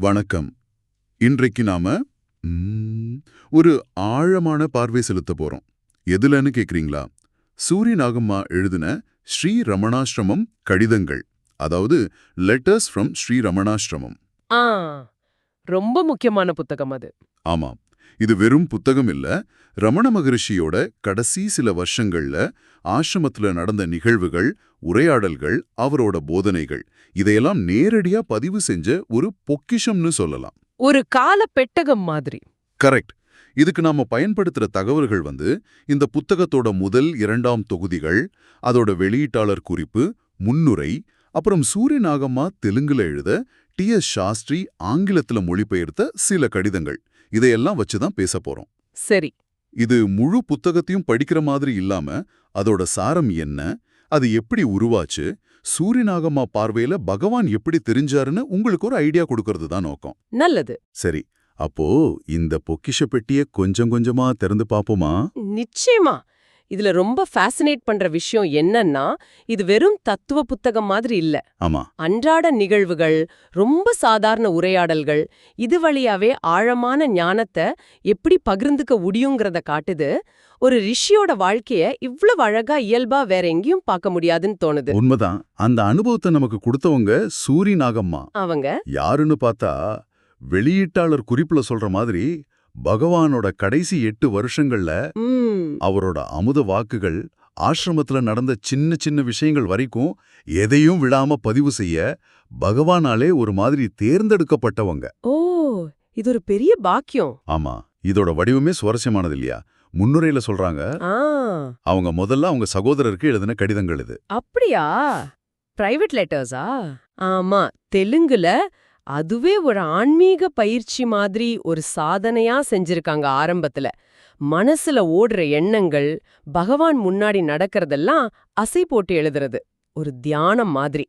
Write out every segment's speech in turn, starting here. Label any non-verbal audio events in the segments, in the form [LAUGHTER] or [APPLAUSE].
வணக்கம். இன்றைக்கு நாம ஒரு ஆழமான பார்வை செலுத்த போறோம். எதுலன்னு கேக்குறீங்களா? சூரிய நாகம்மா எழுதின ஸ்ரீ ரமணாசிரமம் கடிதங்கள். அதாவது லெட்டர்ஸ் ஃப்ரம் ஸ்ரீ ரமணாசிரமம் ஆ ரொம்ப முக்கியமான புத்தகம் அது. ஆமாம். இது வெறும் புத்தகம் இல்ல. ரமண மகரிஷியோட கடைசி சில வருஷங்கள்ல ஆசிரமத்துல நடந்த நிகழ்வுகள் உரையாடல்கள் அவரோட போதனைகள். இதையெல்லாம் நேரடியா பதிவு செஞ்ச ஒரு பொக்கிஷம்னு சொல்லலாம். ஒரு கால பெட்டகம் மாதிரி. கரெக்ட். இதுக்கு நாம பயன்படுத்துற தகவல்கள் வந்து இந்த புத்தகத்தோட முதல் இரண்டாம் தொகுதிகள் அதோட வெளியீட்டாளர் குறிப்பு முன்னுரை அப்புறம் சூரிய நாகம்மா தெலுங்குல எழுத டி எஸ் சாஸ்திரி ஆங்கிலத்துல மொழிபெயர்த்த சில கடிதங்கள். இதையெல்லாம் வச்சுதான் பேச போறோம். சரி. இது முழு புத்தகத்தையும் படிக்கிற மாதிரி இல்லாம அதோட சாரம் என்ன அது எப்படி உருவாச்சு சூரியநாகம்மா பார்வையில பகவான் எப்படி தெரிஞ்சாருன்னு உங்களுக்கு ஒரு ஐடியா கொடுக்கறது தான் நோக்கம். நல்லது. சரி அப்போ இந்த பொக்கிஷ பெட்டிய கொஞ்சம் கொஞ்சமா திறந்து பாப்போமா நிச்சயமா. இதுல ரொம்ப ஃபேசினேட் பண்ற விஷயம் என்னன்னா இது வெறும் தத்துவ புத்தகம் மாதிரி இல்ல. ஆமா. அன்றாட நிகழ்வுகள் ரொம்ப சாதாரண உரையாடல்கள் இது வழியாவே ஆழமான ஞானத்தை எப்படி பகிர்ந்துக்க முடியுங்கிறத காட்டுது. ஒரு ரிஷியோட வாழ்க்கைய இவ்வளவு அழகா இயல்பா வேற எங்கேயும் பார்க்க முடியாதுன்னு தோணுது. உண்மைதான். அந்த அனுபவத்தை நமக்கு கொடுத்தவங்க சூரி நாகம்மா. அவங்க. யாருன்னு பார்த்தா வெளியீட்டாளர் குறிப்புல சொல்ற மாதிரி பகவானோட கடைசி எட்டு வருஷங்கள்ல அவரோட அமுத வாக்குகள் ஆசிரமத்துல நடந்த சின்ன சின்ன விஷயங்கள் வரைக்கும் எதையும் விடாம பதிவு செய்ய பகவானாலே ஒரு மாதிரி தேர்ந்தெடுக்கப்பட்டவங்க. ஓ இது ஒரு பெரிய பாக்கியம். ஆமா இதோட வடிவமே சுவாரஸ்யமானது இல்லையா? முன்னுரையில சொல்றாங்க அவங்க முதல்ல அவங்க சகோதரருக்கு எழுதின கடிதங்கள் இது. அப்படியா? பிரைவேட் லெட்டர்ஸா ஆமா தெலுங்குல அதுவே ஒரு ஆன்மீக பயிற்சி மாதிரி ஒரு சாதனையா செஞ்சிருக்காங்க ஆரம்பத்துல. மனசுல ஓடுற எண்ணங்கள் பகவான் முன்னாடி நடக்கறதெல்லாம் அசை போட்டு எழுதுறது. ஒரு தியானம் மாதிரி.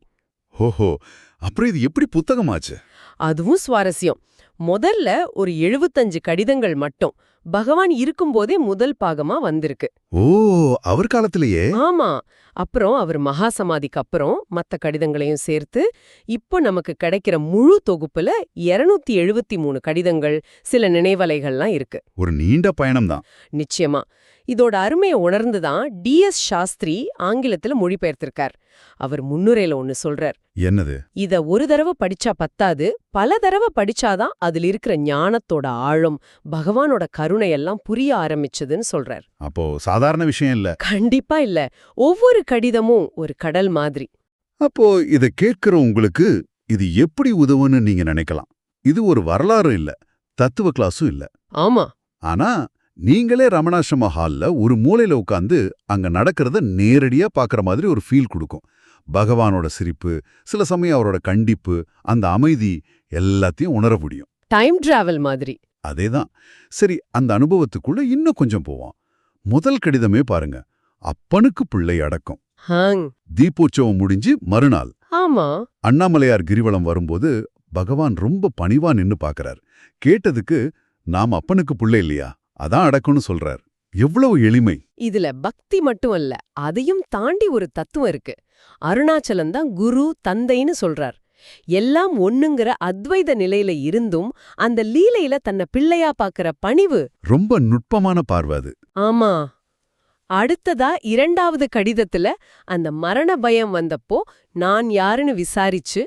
ஓஹோ! அப்புறம் இது எப்படி புத்தகமாச்சு? அதுவும் சுவாரஸ்யம். முதல்ல ஒரு எழுபத்தஞ்சு கடிதங்கள் மட்டும். பகவான் இருக்கும்போதே முதல் பாகமா வந்திருக்கு. ஓ அவர் காலத்திலேயே? ஆமா. அப்புறம் அவர் மகா சமாதிக்கு அப்புறம் மத்த கடிதங்களையும் சேர்த்து இப்போ நமக்கு கிடைக்கிற முழு தொகுப்புல 273 எழுபத்தி மூணு கடிதங்கள் சில நினைவலைகள்லாம் இருக்கு. ஒரு நீண்ட பயணம்தான். நிச்சயமா. இதோட அருமையை உணர்ந்துதான் டிஎஸ் சாஸ்திரி ஆங்கிலத்துல மொழிபெயர்த்திருக்கார். அவர் முன்னுரையில ஒன்னு சொல்றார். என்னது? இத ஒரு தடவை படிச்சா பத்தாது பல தடவை படிச்சாதான் அதுல இருக்கிற ஞானத்தோட ஆழம் பகவானோட கருணை எல்லாம் புரிய ஆரம்பிச்சதுன்னு சொல்றார். அப்போ சாதாரண விஷயம் இல்ல. கண்டிப்பா இல்ல. ஒவ்வொரு கடிதமும் ஒரு கடல் மாதிரி. அப்போ இத கேட்கிற உங்களுக்கு இது எப்படி உதவுன்னு நீங்க நினைக்கலாம். இது ஒரு வரலாறு இல்ல தத்துவ கிளாஸும் இல்ல. ஆமா. ஆனா நீங்களே ரமணாசிரம ஹால்ல ஒரு மூலையில உட்கார்ந்து அங்க நடக்கிறத நேரடியா பாக்குற மாதிரி ஒரு ஃபீல் கொடுக்கும். பகவானோட சிரிப்பு சில சமயம் அவரோட கண்டிப்பு அந்த அமைதி எல்லாத்தையும் உணர முடியும். டைம் டிராவல் மாதிரி. அதேதான். சரி அந்த அனுபவத்துக்குள்ள இன்னும் கொஞ்சம் போவோம். முதல் கடிதமே பாருங்க. அப்பனுக்கு பிள்ளை அடக்கம். தீபோற்சவம் முடிஞ்சு மறுநாள். ஆமா. அண்ணாமலையார் கிரிவலம் வரும்போது பகவான் ரொம்ப பணிவா நின்னு பாக்குறார். கேட்டதுக்கு நாம் அப்பனுக்கு புள்ளை இல்லையா? அதான் அடக்கம்னு சொல்றார். எவ்வளவு எளிமை. இதுல பக்தி மட்டும் இல்ல அதையும் தாண்டி ஒரு தத்துவம் இருக்கு. அருணாச்சலம் தான் குரு தந்தைன்னு சொல்றார். எல்லாம் ஒண்ணுங்கிற அத்வைத நிலையில இருந்தும் அந்த லீலையில தன்னை பிள்ளையா பாக்குற பணிவு. ரொம்ப நுட்பமான பார்வை அது. ஆமா. அடுத்ததா இரண்டாவது கடிதத்துல அந்த மரண பயம் வந்தப்போ நான் யாருன்னு விசாரிச்சு.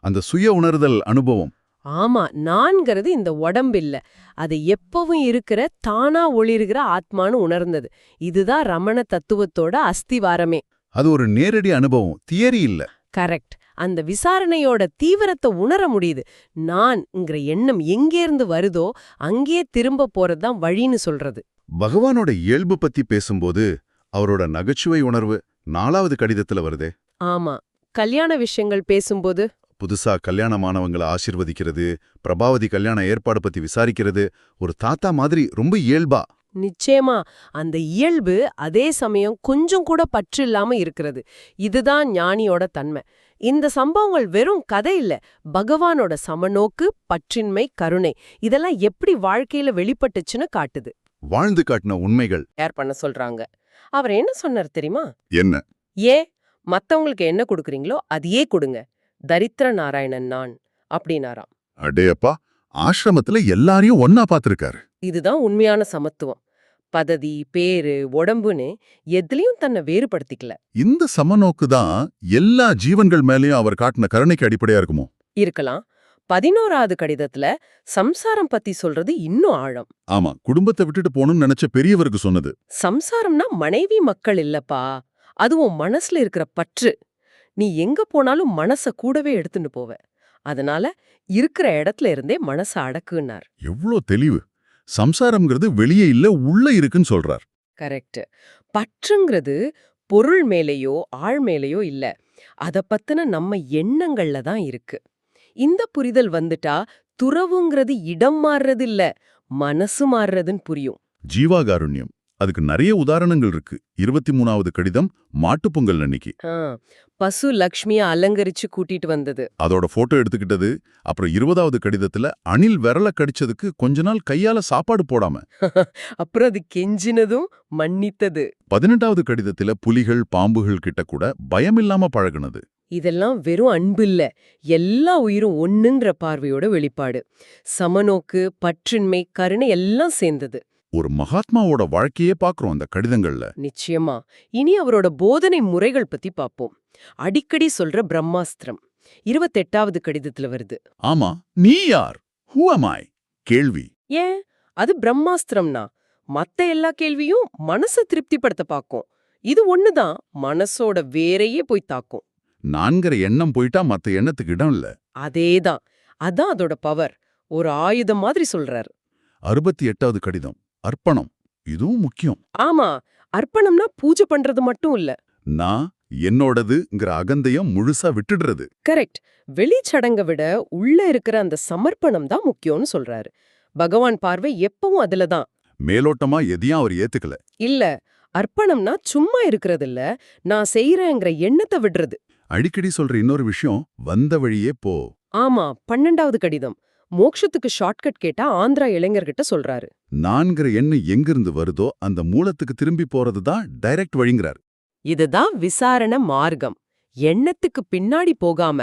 அந்த சுய உணர்தல் அனுபவம். ஆமா நான்கிறது இந்த உடம்பில்ல. அது எப்பவும் இருக்கிற தானா ஒளிருகிற ஆத்மான்னு உணர்ந்தது. இதுதான் ரமண தத்துவத்தோட அஸ்திவாரமே. அது ஒரு நேரடி அனுபவம் தியரி இல்ல. கரெக்ட். அந்த விசாரணையோட தீவிரத்தை உணர முடியுது. நான்ங்கிற எண்ணம் எங்கேருந்து வருதோ அங்கே திரும்ப போறதுதான் வழின்னு சொல்றது. பகவானோட இயல்பு பத்தி பேசும்போது அவரோட நகைச்சுவை உணர்வு நாலாவது கடிதத்துல வருதே. ஆமா. கல்யாண விஷயங்கள் பேசும்போது புதுசா கல்யாணமானவங்கள ஆசிர்வதிக்கிறது பிரபாவதி கல்யாண ஏற்பாடு பத்தி விசாரிக்கிறது ஒரு தாத்தா மாதிரி ரொம்ப இயல்பா. நிச்சயமா அந்த இயல்பு அதே சமயம் கொஞ்சம் கூட பற்று இல்லாம இருக்கிறது. இதுதான் ஞானியோட தன்மை. இந்த சம்பவங்கள் வெறும் கதை இல்ல பகவானோட சமநோக்கு பற்றின்மை கருணை இதெல்லாம் எப்படி வாழ்க்கையில வெளிப்பட்டுச்சுன்னு காட்டுது. வாழ்ந்து காட்டின உண்மைகள். ஷேர் பண்ண சொல்றாங்க? அவர் என்ன சொன்னார் தெரியுமா? என்ன? ஏ மத்தவங்களுக்கு என்ன கொடுக்குறீங்களோ அதையே கொடுங்க. தரித்திர நாராயணன் நான் அப்படின்னாராம். அடேயப்பா! ஆசிரமத்துல எல்லாரையும் ஒன்னா பாத்திருக்காரு இதுதான் உண்மையான சமத்துவம். பதவி பேரு உடம்புன்னு எதுலயும் தன்னை வேறுபடுத்திக்கல. இந்த சமநோக்கு தான் எல்லா ஜீவன்கள் மேலயும் அவர் காட்டின கருணைக்கு அடிப்படையா இருக்குமோ? இருக்கலாம். பதினோராவது கடிதத்துல சம்சாரம் பத்தி சொல்றது இன்னும் ஆழம். ஆமா குடும்பத்தை விட்டுட்டு போகணும்னு நினைச்ச பெரியவருக்கு சொன்னது. சம்சாரம்னா மனைவி மக்கள் இல்லப்பா. அது உன் மனசுல இருக்கிற பற்று. நீ எங்க போனாலும் மனச கூடவே எடுத்துட்டு போவ. அதனால இருக்கிற இடத்துல இருந்தே மனச அடக்குனார் எவ்ளோ தெளிவு. சம்சாரம்ங்கிறது வெளியே இல்ல உள்ள இருக்குன்னு சொல்றார். கரெக்ட். பற்றுங்கிறது பொருள் மேலேயோ ஆள் மேலேயோ இல்ல. அத பத்தின நம்ம எண்ணங்கள்ல தான் இருக்கு. இந்த புரிதல் வந்துட்டா துறவுங்கிறது இடம் மாறுறது இல்ல மனசு மாறுறதுன்னு புரியும். ஜீவாகாருண்யம். அதுக்கு நிறைய உதாரணங்கள் இருக்கு. இருபத்தி மூணாவது கடிதம் மாட்டுப்பொங்கல் அன்னைக்கு. பசு லக்ஷ்மிய அலங்கரிச்சு கூட்டிட்டு வந்தது. அதோட போட்டோ எடுத்துக்கிட்டது அப்புறம் இருபதாவது கடிதத்துல அணில் விரல கடிச்சதுக்கு கொஞ்ச நாள் கையால சாப்பாடு போடாம. [LAUGHS] அப்புறம் அது கெஞ்சினதும் மன்னித்தது. பதினெட்டாவது கடிதத்துல புலிகள் பாம்புகள் கிட்ட கூட பயமில்லாம பழகுனது. இதெல்லாம் வெறும் அன்பு இல்ல. எல்லா உயிரும் ஒண்ணுன்ற பார்வையோட வெளிப்பாடு. சமநோக்கு பற்றின்மை கருணை எல்லாம் சேர்ந்தது. ஒரு மகாத்மாவோட வாழ்க்கையே பாக்குறோம் அந்த கடிதங்கள்ல. நிச்சயமா. இனி அவரோட போதனை முறைகள் பத்தி பாப்போம். அடிக்கடி சொல்ற பிரம்மாஸ்திரம். இருபத்தெட்டாவது கடிதத்துல வருது. ஆமா. நீ யார்? ஹூ அமாய் கேள்வி. ஏன்? அது பிரம்மாஸ்திரம்னா மத்த எல்லா கேள்வியும் மனச திருப்திப்படுத்த பாக்கும். இது ஒண்ணுதான் மனசோட வேரையே போய் தாக்கும். நான்கிற எண்ணம் போயிட்டா மத்த எண்ணத்துக்கு இடம் இல்ல. அதேதான். அதான் அதோட பவர் ஒரு ஆயுதம் மாதிரி சொல்றாரு. அறுபத்தி எட்டாவது கடிதம். அர்ப்பணம். இதுவும் முக்கியம். ஆமா. அர்ப்பணம்னா பூஜை பண்றது மட்டும் இல்ல. நான் என்னோடதுங்கிற அகந்தையம் முழுசா விட்டுடுறது. கரெக்ட். வெளிச்சடங்க விட உள்ள இருக்கிற அந்த சமர்ப்பணம் தான் முக்கியம்னு சொல்றாரு. பகவான் பார்வை எப்பவும் அதுல தான். மேலோட்டமா எதையும் அவர் ஏத்துக்கல. இல்ல. அர்ப்பணம்னா சும்மா இருக்கிறது இல்ல. நான் செய்யறேங்கிற எண்ணத்தை விடுறது. அடிக்கடி சொல்ற இன்னொரு விஷயம் வந்த வழியே போ. ஆமா. பன்னெண்டாவது கடிதம். மோட்சத்துக்கு ஷார்ட்கட் கேட்டா ஆந்திரா இளைஞர்கிட்ட சொல்றாரு. நான்கிற எண்ணம் எங்கிருந்து வருதோ அந்த மூலத்துக்கு திரும்பி போறது தான் டைரக்ட் வழிங்கிறார். இதுதான் விசாரண மார்க்கம். எண்ணத்துக்கு பின்னாடி போகாம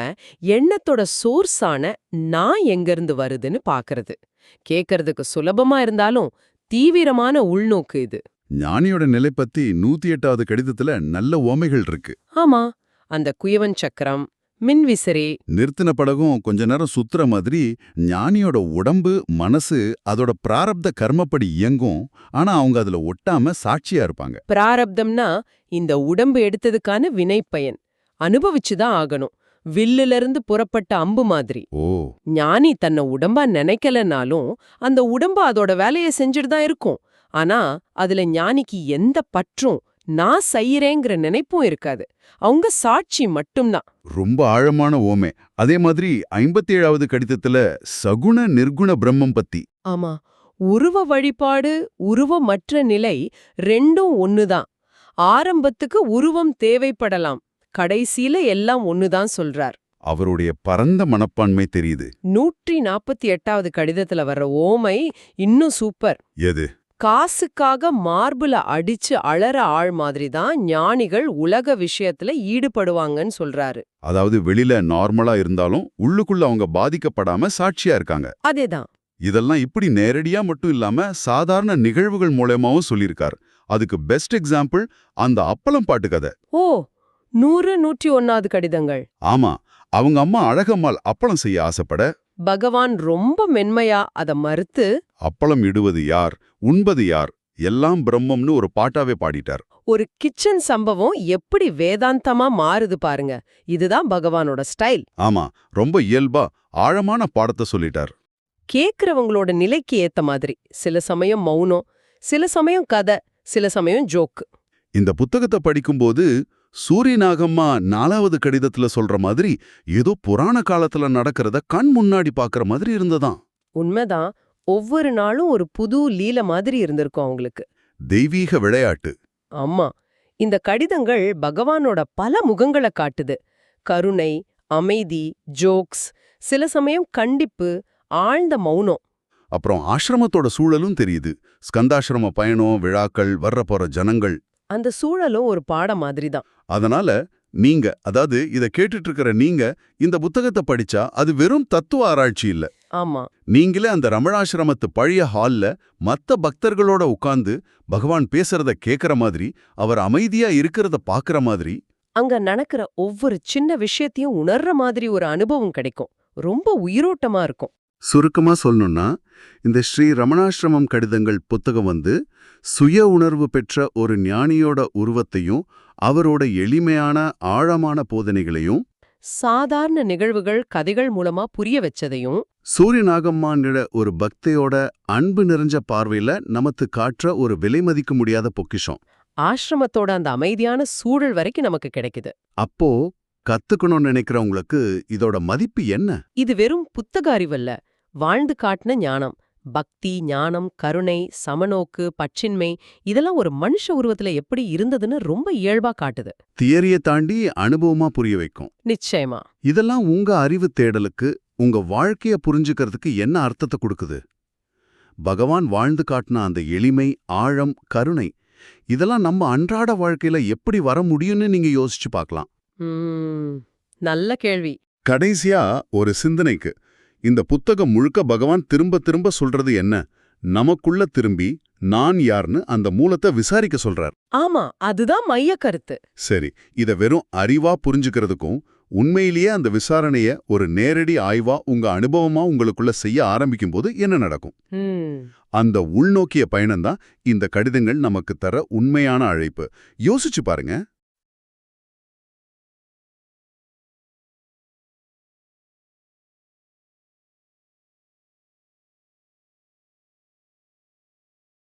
எண்ணத்தோட சோர்ஸான நான் எங்கிருந்து வருதுன்னு பாக்குறது. கேக்கறதுக்கு சுலபமா இருந்தாலும் தீவிரமான உள்நோக்கு இது. ஞானியோட நிலை பத்தி நூத்தி எட்டாவது கடிதத்துல நல்ல ஓமைகள் இருக்கு. ஆமா அந்த குயவன் சக்கரம் மின்விசிறி. நிறுத்தின படகும் கொஞ்ச நேரம் சுத்துற மாதிரி ஞானியோட உடம்பு மனசு அதோட பிராரப்த கர்மப்படி இயங்கும். ஆனா அவங்க அதுல ஒட்டாம சாட்சியா இருப்பாங்க. பிராரப்தம்னா இந்த உடம்பு எடுத்ததுக்கான வினைப்பயன். அனுபவிச்சுதான் ஆகணும். வில்லுல இருந்து புறப்பட்ட அம்பு மாதிரி. ஓ. ஞானி தன்னை உடம்பா நினைக்கலனாலும் அந்த உடம்பு அதோட வேலையை செஞ்சுட்டு தான் இருக்கும். ஆனா அதுல ஞானிக்கு எந்த பற்றும் நான் செய்யறேங்கிற நினைப்பும் இருக்காது. அவங்க சாட்சி மட்டும்தான். ரொம்ப ஆழமான ஓமை. அதே மாதிரி ஐம்பத்தி ஏழாவது கடிதத்துல சகுண நிர்குண பிரம்மம் பத்தி. ஆமா. உருவ வழிபாடு உருவமற்ற நிலை ரெண்டும் ஒண்ணுதான். ஆரம்பத்துக்கு உருவம் தேவைப்படலாம். கடைசியில எல்லாம் ஒண்ணுதான் சொல்றார். அவருடைய பரந்த மனப்பான்மை தெரியுது. நூற்றி நாற்பத்தி எட்டாவது கடிதத்துல வர்ற ஓமை இன்னும் சூப்பர். எது? காசுக்காக மார்புல அடிச்சு அழற ஆள் மாதிரி தான் ஞானிகள் உலக விஷயத்துல ஈடுபடுவாங்கன்னு சொல்றாரு. அதாவது வெளியில நார்மலா இருந்தாலும் உள்ளுக்குள்ள அவங்க பாதிக்கப்படாம சாட்சியா இருக்காங்க. அதேதான். இதெல்லாம் இப்படி நேரடியா மட்டும் இல்லாம சாதாரண நிகழ்வுகள் மூலயமாவும் சொல்லியிருக்கார். அதுக்கு பெஸ்ட் எக்ஸாம்பிள் அந்த அப்பளம் பாட்டு கதை. ஓ நூறு நூற்றி ஒன்னாவது கடிதங்கள். ஆமா அவங்க அம்மா அழகம்மாள் அப்பளம் செய்ய ஆசைப்பட பகவான் ரொம்ப மென்மையா அத மறுத்து அப்பளம் இடுவது யார் உண்பது யார் எல்லாம் பிரம்மம்னு ஒரு பாட்டாவே பாடிட்டார். ஒரு கிச்சன் சம்பவம் எப்படி வேதாந்தமா மாறுது பாருங்க. இதுதான் பகவானோட ஸ்டைல். ஆமா ரொம்ப இயல்பா ஆழமான பாடத்தை சொல்லிட்டார். கேக்குறவங்களோட நிலைக்கு ஏத்த மாதிரி சில சமயம் மௌனம் சில சமயம் கதை சில சமயம் ஜோக்கு. இந்த புத்தகத்தை படிக்கும்போது சூரியநாகம்மா நாலாவது கடிதத்துல சொல்ற மாதிரி ஏதோ புராண காலத்துல நடக்கிறத கண் முன்னாடி பாக்குற மாதிரி இருந்ததாம். உண்மைதான். ஒவ்வொரு நாளும் ஒரு புது லீல மாதிரி இருந்திருக்கும் அவங்களுக்கு. தெய்வீக விளையாட்டு. ஆமா. இந்த கடிதங்கள் பகவானோட பல முகங்களை காட்டுது. கருணை அமைதி ஜோக்ஸ் சில சமயம் கண்டிப்பு ஆழ்ந்த மௌனம். அப்புறம் ஆசிரமத்தோட சூழலும் தெரியுது. ஸ்கந்தாசிரம பயணம் விழாக்கள் வர்ற போற ஜனங்கள் அந்த சூழலும் ஒரு பாடம் மாதிரி தான் அதனால நீங்க அதாவது இத கேட்டுட்டு இருக்கிற நீங்க இந்த புத்தகத்தை படிச்சா அது வெறும் தத்துவ ஆராய்ச்சி இல்ல. ஆமா. நீங்களே அந்த ரமணாசிரமத்து பழைய ஹால்ல மத்த பக்தர்களோட உட்கார்ந்து பகவான் பேசுறத கேக்குற மாதிரி அவர் அமைதியா இருக்கிறத பாக்குற மாதிரி. அங்க நடக்கிற ஒவ்வொரு சின்ன விஷயத்தையும் உணர்ற மாதிரி ஒரு அனுபவம் கிடைக்கும். ரொம்ப உயிரோட்டமா இருக்கும். சுருக்கமா சொல்லணும்னா இந்த ஸ்ரீ ரமணாசிரமம் கடிதங்கள் புத்தகம் வந்து சுய உணர்வு பெற்ற ஒரு ஞானியோட உருவத்தையும் அவரோட எளிமையான ஆழமான போதனைகளையும் சாதாரண நிகழ்வுகள் கதைகள் மூலமா புரிய வச்சதையும் சூரியநாகம்மானிட ஒரு பக்தையோட அன்பு நிறைஞ்ச பார்வையில நமக்கு காட்டுற ஒரு விலை மதிக்க முடியாத பொக்கிஷம். ஆசிரமத்தோட அந்த அமைதியான சூழல் வரைக்கும் நமக்கு கிடைக்குது. அப்போ கத்துக்கணும்னு நினைக்கிறவங்களுக்கு இதோட மதிப்பு என்ன? இது வெறும் புத்தக அறிவல்ல வாழ்ந்து காட்டின ஞானம். பக்தி ஞானம் கருணை சமநோக்கு பச்சின்மை இதெல்லாம் ஒரு மனுஷ உருவத்துல எப்படி இருந்ததுன்னு ரொம்ப இயல்பா காட்டுது. தியரியை தாண்டி அனுபவமா புரிய வைக்கும். நிச்சயமா. இதெல்லாம் உங்க அறிவு தேடலுக்கு உங்க வாழ்க்கைய புரிஞ்சுக்கிறதுக்கு என்ன அர்த்தத்தை கொடுக்குது? பகவான் வாழ்ந்து காட்டின அந்த எளிமை ஆழம் கருணை இதெல்லாம் நம்ம அன்றாட வாழ்க்கையில எப்படி வர முடியும்னு நீங்க யோசிச்சு பார்க்கலாம். நல்ல கேள்வி. கடைசியா ஒரு சிந்தனைக்கு. இந்த புத்தகம் முழுக்க பகவான் திரும்ப திரும்ப சொல்றது என்ன? நமக்குள்ள திரும்பி நான் யார்னு அந்த மூலத்தை விசாரிக்க சொல்றார். ஆமா அதுதான் மைய கருத்து. சரி இத வெறும் அறிவா புரிஞ்சுக்கிறதுக்கும் உண்மையிலேயே அந்த விசாரணைய ஒரு நேரடி ஆய்வா உங்க அனுபவமா உங்களுக்குள்ள செய்ய ஆரம்பிக்கும் போது என்ன நடக்கும்? அந்த உள்நோக்கிய பயணம்தான் இந்த கடிதங்கள் நமக்கு தர உண்மையான அழைப்பு. யோசிச்சு பாருங்க.